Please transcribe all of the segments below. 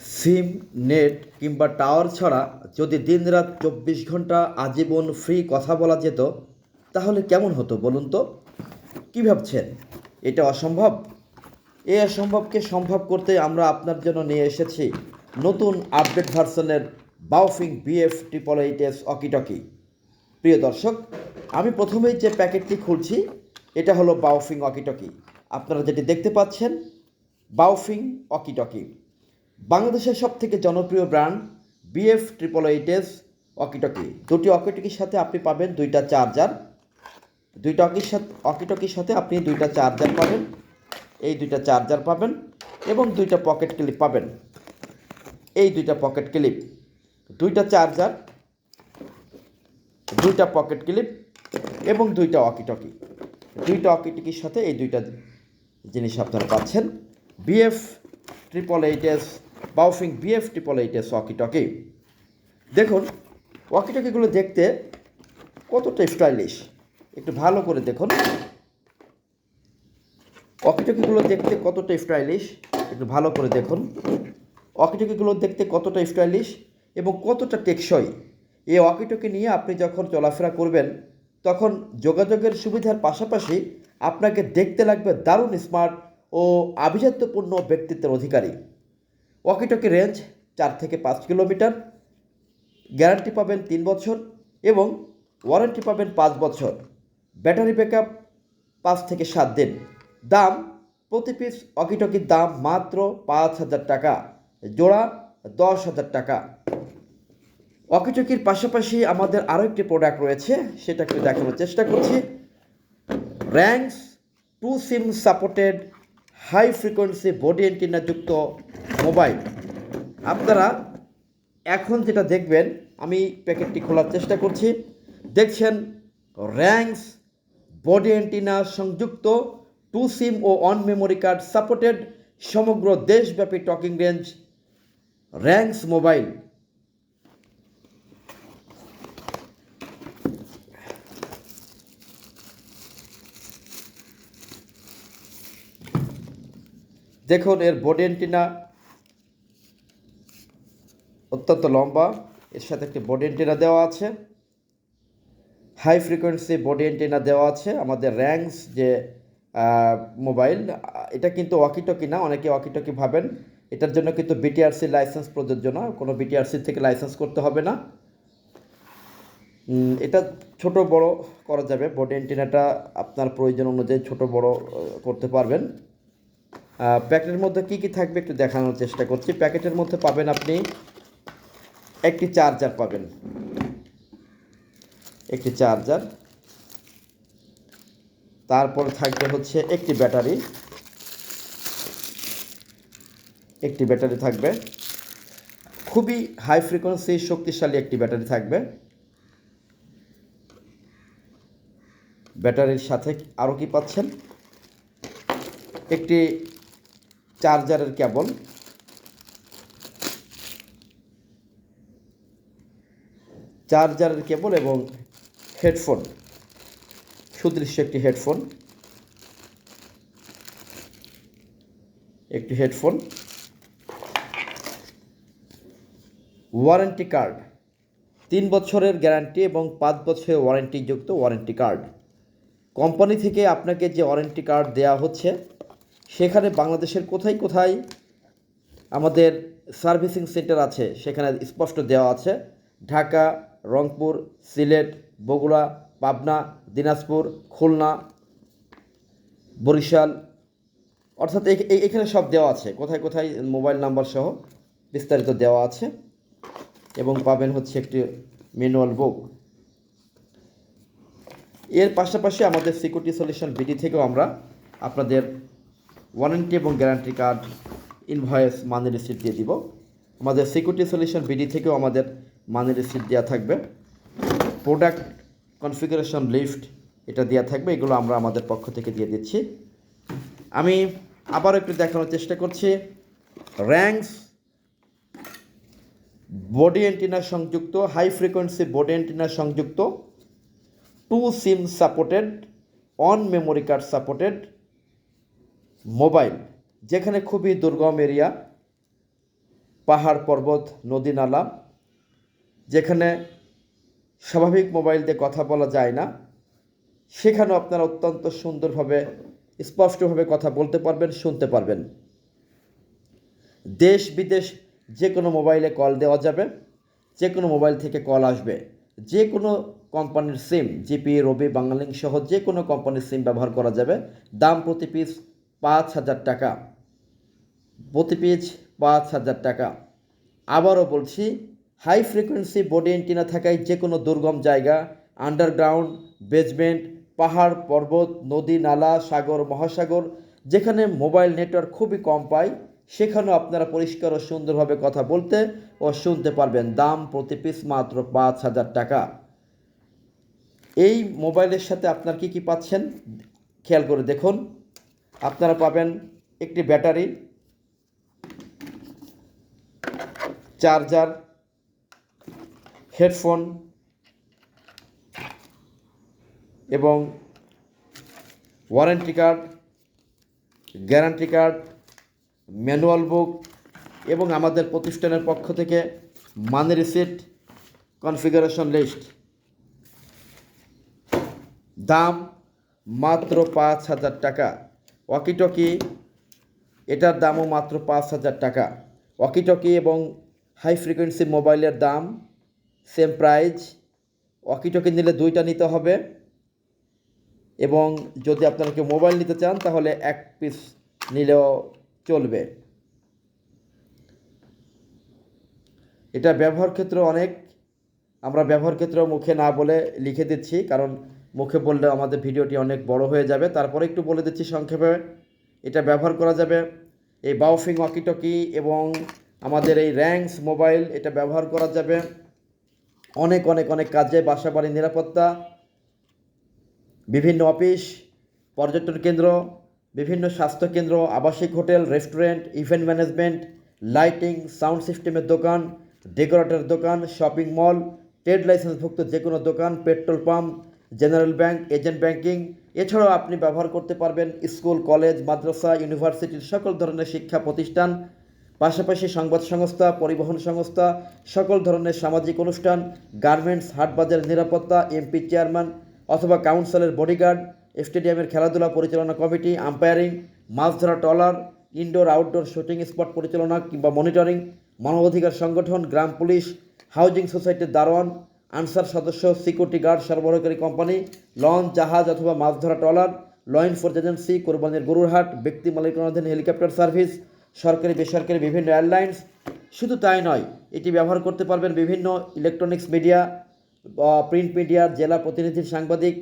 সিম, net কিংবা tower ছাড়া যদি দিনরাত চব্বিশ ঘণ্টা আজীবন ফ্রি কথা বলা যেত, তাহলে কেমন হতো বলুন তো? কী ভাবছেন? এটা অসম্ভব? এই অসম্ভবকে সম্ভব করতে আমরা আপনার জন্য নিয়ে এসেছি নতুন আপডেট ভার্সনের Baofeng BF triple eight S walkie talkie প্রিয় দর্শক, আমি প্রথমেই যে প্যাকেটটি খুলছি, এটা হলো বাউফিং অকিটকি আপনারা যেটি দেখতে পাচ্ছেন, বাউফিং অকিটকি বাংলাদেশের সব থেকে জনপ্রিয় brand BF triple eight S walkie talkie দুটি অকিটকির সাথে আপনি পাবেন দুইটা চার্জার। দুইটা অকির সাথে অকিটকির সাথে আপনি দুইটা চার্জার পাবেন। এই দুইটা চার্জার পাবেন এবং দুইটা পকেট ক্লিপ পাবেন। এই দুইটা পকেট ক্লিপ, দুইটা চার্জার, দুইটা পকেট ক্লিপ এবং দুইটা অকিটকি দুইটা অকিটকির সাথে এই দুইটা জিনিস আপনারা পাচ্ছেন। BF triple eight S Baofeng BF triple eight S walkie talkie. দেখুন, ওয়াকিটকিগুলো দেখতে কতটা স্টাইলিশ। একটু ভালো করে দেখুন। ওয়াকিটকিগুলো দেখতে কতটা স্টাইলিশ, একটু ভালো করে দেখুন। ওয়াকিটকিগুলো দেখতে কতটা স্টাইলিশ এবং কতটা টেকসই। এই ওয়াকিটকি নিয়ে আপনি যখন চলাফেরা করবেন, তখন যোগাযোগের সুবিধার পাশাপাশি আপনাকে দেখতে লাগবে দারুণ স্মার্ট ও আভিজাত্যপূর্ণ ব্যক্তিত্বের অধিকারী। ওয়াকিটকি রেঞ্জ চার থেকে পাঁচ কিলোমিটার গ্যারান্টি পাবেন তিন বছর এবং ওয়ারেন্টি পাবেন পাঁচ বছর। ব্যাটারি ব্যাকআপ পাঁচ থেকে সাত দিন। দাম, প্রতি পিস অকিটকির দাম মাত্র পাঁচ হাজার টাকা। জোড়া দশ হাজার টাকা। অকিটকির পাশাপাশি আমাদের আরও একটি প্রোডাক্ট রয়েছে, সেটা একটু দেখানোর চেষ্টা করছি। Ranks two SIM supported high frequency body যুক্ত মোবাইল আপনারা এখন যেটা দেখবেন, আমি প্যাকেটটি খোলার চেষ্টা করছি। দেখছেন র্যাঙ্কস বডি অ্যান্টিনা সংযুক্ত টু সিম ও অন মেমোরি কার্ড সাপোর্টেড সমগ্র দেশব্যাপী টকিং রেঞ্জ র্যাঙ্কস মোবাইল দেখুন, এর বডি অ্যান্টিনা অত্যন্ত লম্বা। এর সাথে একটি বডি অ্যান্টেনা দেওয়া আছে। হাই ফ্রিকোয়েন্সি বডি অ্যান্টেনা দেওয়া আছে। আমাদের র্যাঙ্কস যে মোবাইল এটা কিন্তু ওয়াকিটকি না, অনেকে ওয়াকিটকি ভাবেন। এটার জন্য কিন্তু বিটিআরসি লাইসেন্স প্রযোজ্য না। কোনো বিটিআরসি থেকে লাইসেন্স করতে হবে না। এটা ছোট বড় করা যাবে। বডি অ্যান্টেনাটা আপনার প্রয়োজন অনুযায়ী ছোট বড় করতে পারবেন। প্যাকেটের মধ্যে কি কি থাকবে একটু দেখানোর চেষ্টা করছি। প্যাকেটের মধ্যে পাবেন আপনি একটি চার্জার পাবেন। একটি চার্জার। তারপর থাকবে হচ্ছে একটি ব্যাটারি। একটি ব্যাটারি থাকবে। খুবই হাই ফ্রিকোয়েন্সি শক্তিশালী একটি ব্যাটারি থাকবে। ব্যাটারির সাথে আরও কি পাচ্ছেন? একটি চার্জারের কেবল। চার্জারের কেবল এবং হেডফোন, সুদৃশ্য একটি হেডফোন একটি হেডফোন, ওয়ারেন্টি কার্ড, তিন বছরের গ্যারান্টি এবং পাঁচ বছরের ওয়ারেন্টিযুক্ত ওয়ারেন্টি কার্ড। কোম্পানি থেকে আপনাকে যে ওয়ারেন্টি কার্ড দেওয়া হচ্ছে সেখানে বাংলাদেশের কোথায় কোথায় আমাদের সার্ভিসিং সেন্টার আছে, সেখানে স্পষ্ট দেওয়া আছে। ঢাকা, রংপুর, সিলেট, বগুড়া, পাবনা, দিনাজপুর, খুলনা, বরিশাল, অর্থাৎ এখানে সব দেওয়া আছে। কোথায় কোথায় মোবাইল নাম্বার সহ বিস্তারিত দেওয়া আছে এবং পাবেন হচ্ছে একটি ম্যানুয়াল বুক। এর পাশাপাশি আমাদের সিকিউরিটি সলিউশন বিডি থেকেও আমরা আপনাদের ওয়ারেন্টি এবং guarantee card invoice money receipt দিয়ে দিব। আমাদের সিকিউরিটি সলিউশন বিডি থেকেও আমাদের মানি রিসিপ্ট দেওয়া থাকবে। প্রোডাক্ট কনফিগারেশন লিফট এটা দেওয়া থাকবে, এগুলো আমরা আমাদের পক্ষ থেকে দিয়ে দিচ্ছি। আমি আবার একটু দেখানোর চেষ্টা করছি। র্যাঙ্কস বডি অ্যান্টিনা সংযুক্ত, হাই ফ্রিকোয়েন্সি বডি অ্যান্টিনা সংযুক্ত, two SIM supported, one memory card supported mobile, যেখানে খুবই দুর্গম এরিয়া, পাহাড় পর্বত, নদী নালা, যেখানে স্বাভাবিক মোবাইল দিয়ে কথা বলা যায় না। সেখানেও আপনারা অত্যন্ত সুন্দরভাবে, স্পষ্টভাবে কথা বলতে পারবেন, শুনতে পারবেন। দেশ বিদেশ যে কোনো মোবাইলে কল দেওয়া যাবে, যে কোনো মোবাইল থেকে কল আসবে। যে কোনো কোম্পানির সিম, জিপি, রবি বাংলালিংক সহ যে কোনো কোম্পানির সিম ব্যবহার করা যাবে। দাম প্রতি পিস পাঁচ হাজার টাকা। প্রতি পিস পাঁচ হাজার টাকা। আবারও বলছি হাই ফ্রিকোয়েন্সি বডি এন্টিনা থাকায় যে কোনো দুর্গম জায়গা আন্ডারগ্রাউন্ড বেসমেন্ট পাহাড়, পর্বত, নদী, নালা, সাগর, মহাসাগর, যেখানে মোবাইল নেটওয়ার্ক খুবই কম পায় সেখানেও আপনারা পরিষ্কার ও সুন্দরভাবে কথা বলতে ও শুনতে পারবেন। দাম প্রতি পিস মাত্র পাঁচ হাজার টাকা। এই মোবাইলের সাথে আপনার কি কি পাচ্ছেন? খেয়াল করে দেখুন। আপনারা পাবেন একটি ব্যাটারি, চার্জার, হেডফোন এবং warranty card, guarantee card, manual book এবং আমাদের প্রতিষ্ঠানের পক্ষ থেকে মানি রিসিট কনফিগারেশন লিস্ট। দাম মাত্র পাঁচ হাজার টাকা। ওয়াকিটকি, এটার দামও মাত্র পাঁচ হাজার টাকা। ওয়াকিটকি এবং হাই ফ্রিকোয়েন্সি মোবাইলের দাম সেম প্রাইস ওয়াকিটকি নিলে দুইটা নিতে হবে। এবং যদি আপনারা কেউ মোবাইল নিতে চান, তাহলে এক পিস নিলেও চলবে। এটা ব্যবহার ক্ষেত্র অনেক। আমরা ব্যবহার ক্ষেত্র মুখে না বলে লিখে দিচ্ছি, কারণ মুখে বললে আমাদের ভিডিওটি অনেক বড় হয়ে যাবে। তারপরে একটু বলে দিচ্ছি সংক্ষেপে। এটা ব্যবহার করা যাবে। এই বাউফিং ওয়াকিটকি এবং আমাদের এই র্যাঙ্কস মোবাইল, এটা ব্যবহার করা যাবে। অনেক অনেক অনেক কাজে বাসা বাড়ির নিরাপত্তা, বিভিন্ন অফিস, পর্যটন কেন্দ্র, বিভিন্ন স্বাস্থ্যকেন্দ্র, আবাসিক hotel, restaurant, event management, lighting, sound সিস্টেমের দোকান ডেকোরেটর দোকান, শপিং মল, ট্রেড লাইসেন্সভুক্ত যে কোনো দোকান, petrol pump general bank, agent banking, এছাড়াও আপনি ব্যবহার করতে পারবেন স্কুল, কলেজ, মাদ্রাসা, ইউনিভার্সিটির সকল ধরনের শিক্ষা প্রতিষ্ঠান, পাশাপাশি সংবাদ সংস্থা, পরিবহন সংস্থা, সকল ধরনের সামাজিক অনুষ্ঠান, গার্মেন্টস হাটবাজারের নিরাপত্তা, এমপি চেয়ারম্যান অথবা কাউন্সিলের বডিগার্ড, স্টেডিয়ামের খেলাধুলা পরিচালনা কমিটি, আম্পায়ারিং, মাছ ধরা trawler, indoor, outdoor shooting spot পরিচালনা কিংবা মনিটরিং, মানবাধিকার সংগঠন, গ্রাম পুলিশ, হাউজিং সোসাইটির দারোয়ান আনসার সদস্য, সিকিউরিটি গার্ড, সরবরাহকারী কোম্পানি, লঞ্চ, জাহাজ অথবা মাছ ধরা ট্রলার, ল এনফোর্স এজেন্সি, কোরবানির গরুর হাট ব্যক্তি মালিকানাধীন হেলিকপ্টার সার্ভিস, সরকারি, বেসরকারি বিভিন্ন এয়ারলাইন্স। শুধু তাই নয়, এটি ব্যবহার করতে পারবেন বিভিন্ন ইলেকট্রনিক্স মিডিয়া প্রিন্ট মিডিয়ার জেলা প্রতিনিধির সাংবাদিক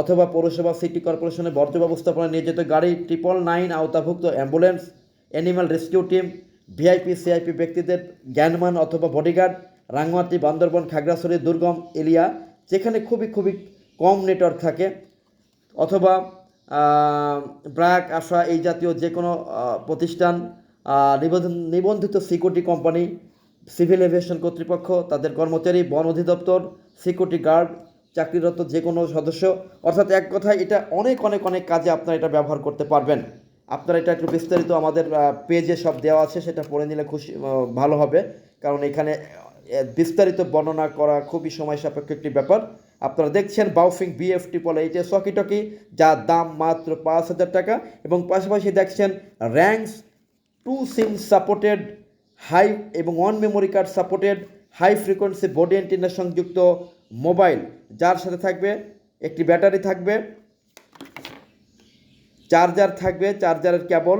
অথবা পৌরসভা, সিটি কর্পোরেশনের বর্জ্য ব্যবস্থাপনা নিয়োজিত গাড়ি, ট্রিপল নাইন আওতাভুক্ত ambulance animal rescue team, VIP, CIP ব্যক্তিদের জ্ঞানমান অথবা বডিগার্ড রাঙ্গামাটি বান্দরবন খাগড়াছড়ি দুর্গম এরিয়া যেখানে খুবই খুবই কম নেটওয়ার্ক থাকে। অথবা আহ, ব্র্যাক আশা এই জাতীয় যে কোনো প্রতিষ্ঠান নিবন্ধিত সিকিউরিটি কোম্পানি সিভিল এভিয়েশন কর্তৃপক্ষ তাদের কর্মচারী বন অধিদপ্তর সিকিউরিটি গার্ড চাকরিরত যে কোনো সদস্য। অর্থাৎ এক কথায় এটা অনেক অনেক অনেক কাজে আপনারা এটা ব্যবহার করতে পারবেন। আপনারা এটা একটু বিস্তারিত আমাদের পেজে সব দেওয়া আছে সেটা পড়ে নিলে খুশি ভালো হবে। কারণ এখানে বিস্তারিত বর্ণনা করা খুবই সময় সাপেক্ষ একটি ব্যাপার। আপনারা দেখছেন বাউফিং বিএফটি বলে এইটা সকিটকি যার দাম মাত্র পাঁচ হাজার টাকা এবং পাশাপাশি দেখছেন Ranks two SIM supported high এবং one memory card supported high frequency body antenna সংযুক্ত মোবাইল যার সাথে থাকবে একটি ব্যাটারি থাকবে চার্জার থাকবে চার্জারের cable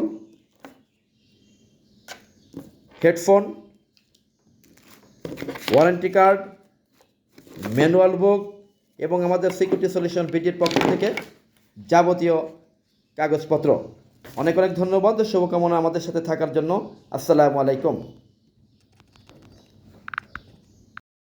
headphone warranty card, manual book এবং আমাদের সিকিউরিটি সলিউশন বিটির পক্ষ থেকে যাবতীয় কাগজপত্র। অনেক অনেক ধন্যবাদ, শুভকামনা আমাদের সাথে থাকার জন্য। আসসালামু আলাইকুম।